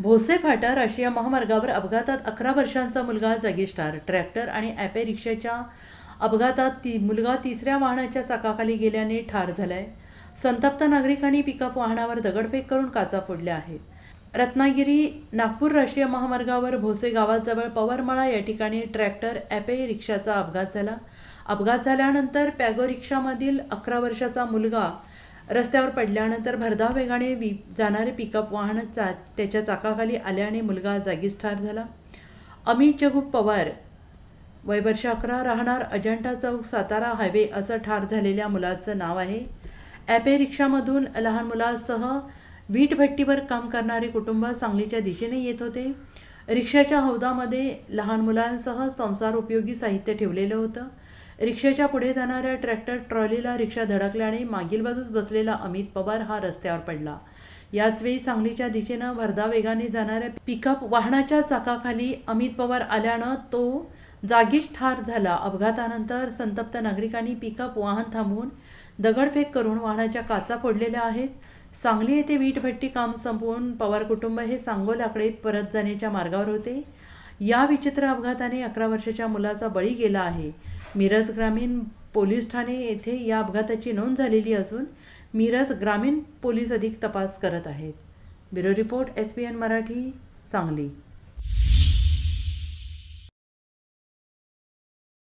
भोसे फाटा राष्ट्रीय महामार्गावर अपघातात अकरा वर्षांचा मुलगा जागीच ठार ट्रॅक्टर आणि ॲपे रिक्षाच्या अपघातात ती मुलगा तिसऱ्या वाहनाच्या चाकाखाली गेल्याने ठार झालाय. संतप्त नागरिकांनी पिकअप वाहनावर दगडफेक करून काचा फोडल्या आहेत. रत्नागिरी नागपूर राष्ट्रीय महामार्गावर भोसे गावाजवळ पवारमाळा या ठिकाणी ट्रॅक्टर ॲपे रिक्षाचा अपघात झाला. अपघात झाल्यानंतर पॅगो रिक्षामधील अकरा वर्षाचा मुलगा रस्त्यावर पडल्यानंतर भरधाव वेगाने वि जाणारे पिकअप वाहन चा त्याच्या चाकाखाली आल्याने मुलगा जागीच ठार झाला. अमित जगू पवार वय वर्ष अकरा राहणार अजंठा चौक सातारा हायवे असं ठार झालेल्या मुलाचं नाव आहे. ॲपे रिक्षामधून लहान मुलासह वीटभट्टीवर काम करणारे कुटुंब सांगलीच्या दिशेने येत होते. रिक्षाच्या हौदामध्ये लहान मुलांसह संसार उपयोगी साहित्य ठेवलेलं होतं. रिक्षाच्या पुढे जाणाऱ्या ट्रॅक्टर ट्रॉलीला रिक्षा धडकल्याने मागील बाजूस बसलेला अमित पवार हा रस्त्यावर पडला. याचवेळी सांगलीच्या दिशेनं भरधा वेगाने जाणाऱ्या पिकअप वाहनाच्या चाकाखाली अमित पवार आल्यानं तो जागीच ठार झाला. अपघातानंतर संतप्त नागरिकांनी पिकअप वाहन थांबवून दगडफेक करून वाहनाच्या काचा फोडलेल्या आहेत. सांगली येथे वीटभट्टी काम संपवून पवार कुटुंब हे सांगोलाकडे परत जाण्याच्या मार्गावर होते. या विचित्र अपघाताने अकरा वर्षाच्या मुलाचा बळी गेला आहे. मिरज ग्रामीण पोलीस ठाणे येथे या अपघाताची नोंद झालेली असून मिरज ग्रामीण पोलीस अधिक तपास करत आहेत. Bureau report S P N Marathi Sangli.